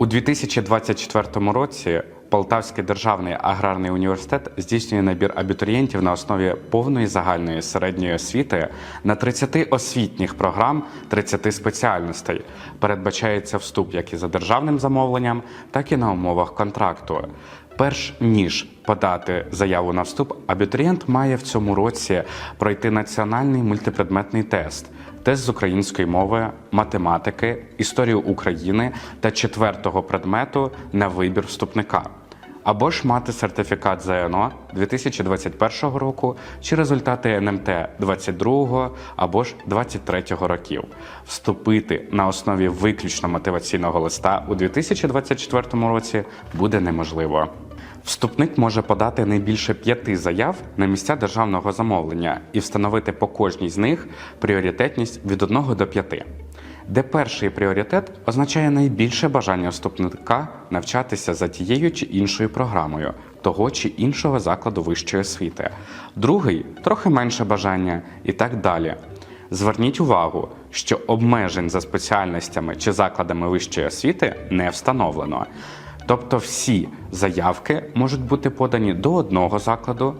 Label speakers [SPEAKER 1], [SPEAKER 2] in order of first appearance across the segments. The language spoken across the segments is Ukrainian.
[SPEAKER 1] У 2024 році Полтавський державний аграрний університет здійснює набір абітурієнтів на основі повної загальної середньої освіти на 30 освітніх програм 30 спеціальностей. Передбачається вступ як і за державним замовленням, так і на умовах контракту. Перш ніж подати заяву на вступ, абітурієнт має в цьому році пройти національний мультипредметний тест, тест з української мови, математики, історію України та четвертого предмету на вибір вступника. Або ж мати сертифікат ЗНО 2021 року чи результати НМТ 22 або ж 23 років. Вступити на основі виключно мотиваційного листа у 2024 році буде неможливо. Вступник може подати не більше п'яти заяв на місця державного замовлення і встановити по кожній з них пріоритетність від 1 до 5 де перший пріоритет означає найбільше бажання вступника навчатися за тією чи іншою програмою того чи іншого закладу вищої освіти, другий трохи менше бажання і так далі. Зверніть увагу, що обмежень за спеціальностями чи закладами вищої освіти не встановлено. Тобто всі заявки можуть бути подані до одного закладу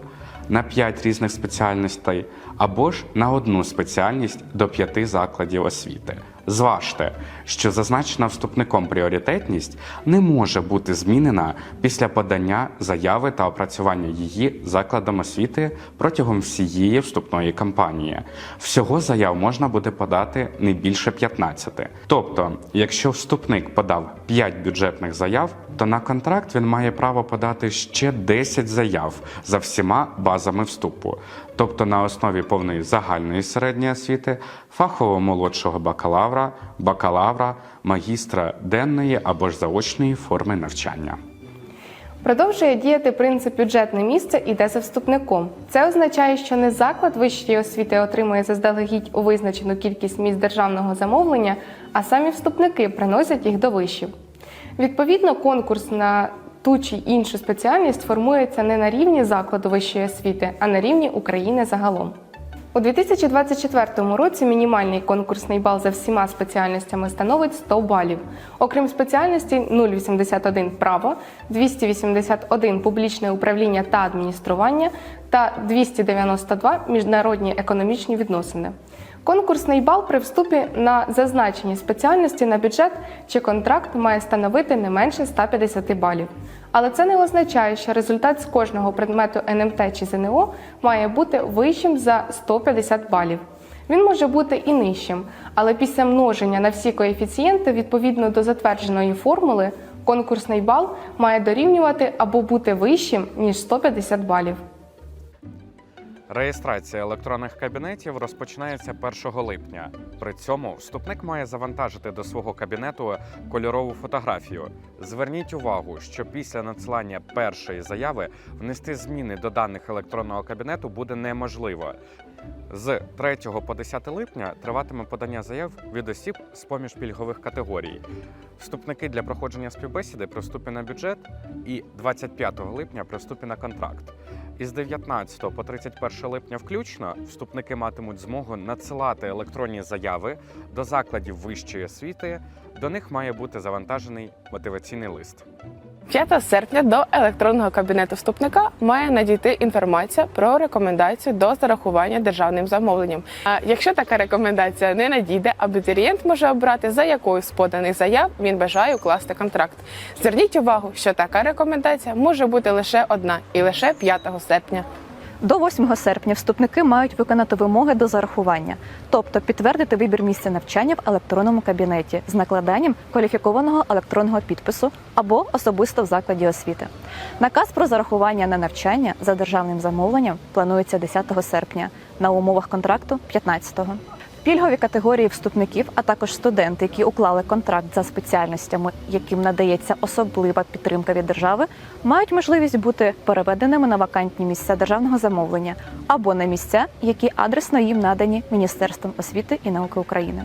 [SPEAKER 1] на 5 різних спеціальностей або ж на одну спеціальність до 5 закладів освіти. Зважте, що зазначена вступником пріоритетність не може бути змінена після подання заяви та опрацювання її закладом освіти протягом всієї вступної кампанії. Всього заяв можна буде подати не більше 15. Тобто, якщо вступник подав 5 бюджетних заяв, то на контракт він має право подати ще 10 заяв за всіма базами вступу, тобто на основі повної загальної середньої освіти, фахового молодшого бакалавра, бакалавра, магістра денної або ж заочної форми навчання.
[SPEAKER 2] Продовжує діяти принцип бюджетне місце іде за вступником. Це означає, що не заклад вищої освіти отримує заздалегідь у визначену кількість місць державного замовлення, а самі вступники приносять їх до вишів. Відповідно, конкурс на ту чи іншу спеціальність формується не на рівні закладу вищої освіти, а на рівні України загалом. У 2024 році мінімальний конкурсний бал за всіма спеціальностями становить 100 балів. Окрім спеціальності 0,81 право, 281 публічне управління та адміністрування та 292 міжнародні економічні відносини. Конкурсний бал при вступі на зазначені спеціальності на бюджет чи контракт має становити не менше 150 балів. Але це не означає, що результат з кожного предмету НМТ чи ЗНО має бути вищим за 150 балів. Він може бути і нижчим, але після множення на всі коефіцієнти відповідно до затвердженої формули конкурсний бал має дорівнювати або бути вищим ніж 150 балів.
[SPEAKER 1] Реєстрація електронних кабінетів розпочинається 1 липня. При цьому вступник має завантажити до свого кабінету кольорову фотографію. Зверніть увагу, що після надсилання першої заяви внести зміни до даних електронного кабінету буде неможливо. З 3 по 10 липня триватиме подання заяв від осіб з поміж пільгових категорій. Вступники для проходження співбесіди при вступі на бюджет і 25 липня при вступі на контракт. Із 19 по 31 липня включно вступники матимуть змогу надсилати електронні заяви до закладів вищої освіти. До них має бути завантажений мотиваційний лист.
[SPEAKER 3] 5 серпня до електронного кабінету вступника має надійти інформація про рекомендацію до зарахування державним замовленням. А якщо така рекомендація не надійде, абітурієнт може обрати за якою з поданих заяв він бажає укласти контракт. Зверніть увагу, що така рекомендація може бути лише одна і лише 5 серпня.
[SPEAKER 4] До 8 серпня вступники мають виконати вимоги до зарахування, тобто підтвердити вибір місця навчання в електронному кабінеті з накладанням кваліфікованого електронного підпису або особисто в закладі освіти. Наказ про зарахування на навчання за державним замовленням планується 10 серпня на умовах контракту 15-го. Пільгові категорії вступників, а також студенти, які уклали контракт за спеціальностями, яким надається особлива підтримка від держави, мають можливість бути переведеними на вакантні місця державного замовлення або на місця, які адресно їм надані Міністерством освіти і науки України.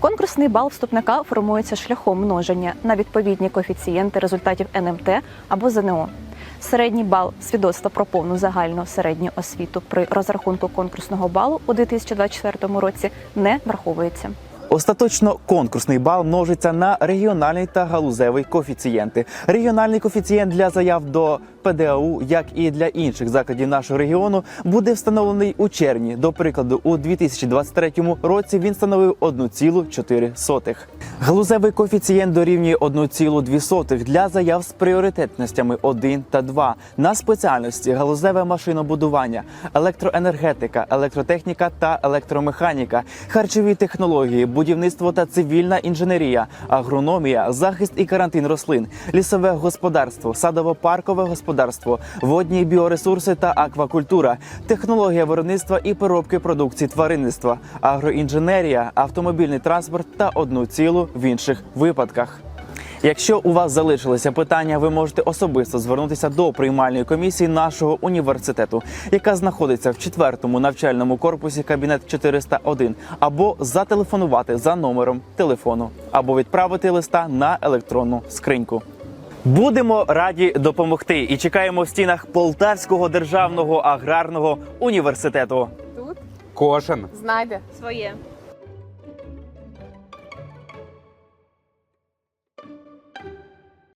[SPEAKER 4] Конкурсний бал вступника формується шляхом множення на відповідні коефіцієнти результатів НМТ або ЗНО. Середній бал свідоцтва про повну загальну середню освіту при розрахунку конкурсного балу у 2024 році не враховується.
[SPEAKER 5] Остаточно конкурсний бал множиться на регіональний та галузевий коефіцієнти. Регіональний коефіцієнт для заяв до ПДАУ, як і для інших закладів нашого регіону, буде встановлений у червні. До прикладу, у 2023 році він становив 1,4. Галузевий коефіцієнт дорівнює 1,2 для заяв з пріоритетностями 1 та 2 на спеціальності галузеве машинобудування, електроенергетика, електротехніка та електромеханіка, харчові технології, будівництво та цивільна інженерія, агрономія, захист і карантин рослин, лісове господарство, садово-паркове господарство, водні біоресурси та аквакультура, технологія виробництва і переробки продукції тваринництва, агроінженерія, автомобільний транспорт та одну цілу в інших випадках. Якщо у вас залишилися питання, ви можете особисто звернутися до приймальної комісії нашого університету, яка знаходиться в четвертому навчальному корпусі кабінет 401, або зателефонувати за номером телефону, або відправити листа на електронну скриньку. Будемо раді допомогти і чекаємо в стінах Полтавського державного аграрного університету.
[SPEAKER 3] Тут
[SPEAKER 1] Кожен
[SPEAKER 3] знайде
[SPEAKER 4] Своє.